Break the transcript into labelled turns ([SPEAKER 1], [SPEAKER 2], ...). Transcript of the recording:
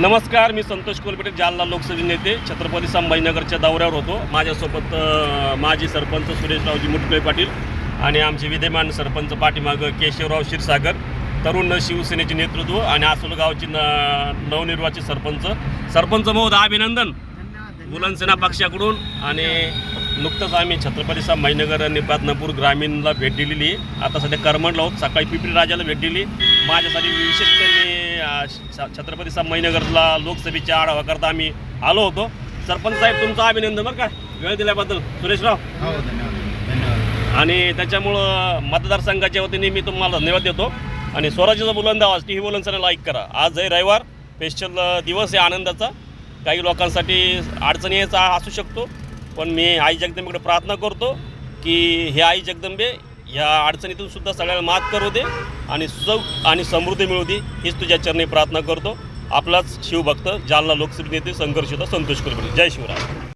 [SPEAKER 1] नमस्कार मी संतोष कोलपेटे जालना लोकसभा नेते छत्रपती संभाजीनगरच्या दौऱ्यावर होतो. माझ्यासोबत माजी सरपंच सुरेशरावजी मुटकुळे पाटील आणि आमचे विद्यमान सरपंच पाठीमागं केशवराव क्षीरसागर तरुण शिवसेनेचे नेतृत्व आणि आसोल गावचे न नवनिर्वाचित सरपंच. सरपंच महोदय अभिनंदन. मुलांसेना पक्षाकडून आणि नुकतंच आम्ही छत्रपती संभाजीनगर आणि बदनापूर ग्रामीणला भेट दिलेली आता सध्या करमंडला आहोत. सकाळी पिंपरी राजाला भेट दिली. माझ्यासाठी विशेष त्यांनी छत्रपती संभाजीनगरला लोकसभेच्या आढावाकरता आम्ही आलो होतो. सरपंच साहेब तुमचं अभिनंदन बरं का? वेळ दिल्याबद्दल. सुरेशराव.
[SPEAKER 2] हो
[SPEAKER 1] आणि त्याच्यामुळं मतदारसंघाच्या वतीने मी तुम्हाला धन्यवाद देतो. आणि स्वराज्याचा बुलंद आवाज टी व्ही बुलंदसाठी लाईक करा. आज आहे रविवार स्पेशल दिवस आहे आनंदाचा. काही लोकांसाठी अडचणी यायचा असू शकतो. पण मी आई जगदंबेकडे प्रार्थना करतो की हे आई जगदंबे या अडचणीतून सुद्धा सगळ्याला मात करू दे आणि सुख आणि समृद्धी मिळू दे हीच तुझ्या चरणी प्रार्थना करतो. आपलाच शिवभक्त जालना लोकसभा नेते संघर्ष होता संतोष कुलकर्णी जय शिवराय.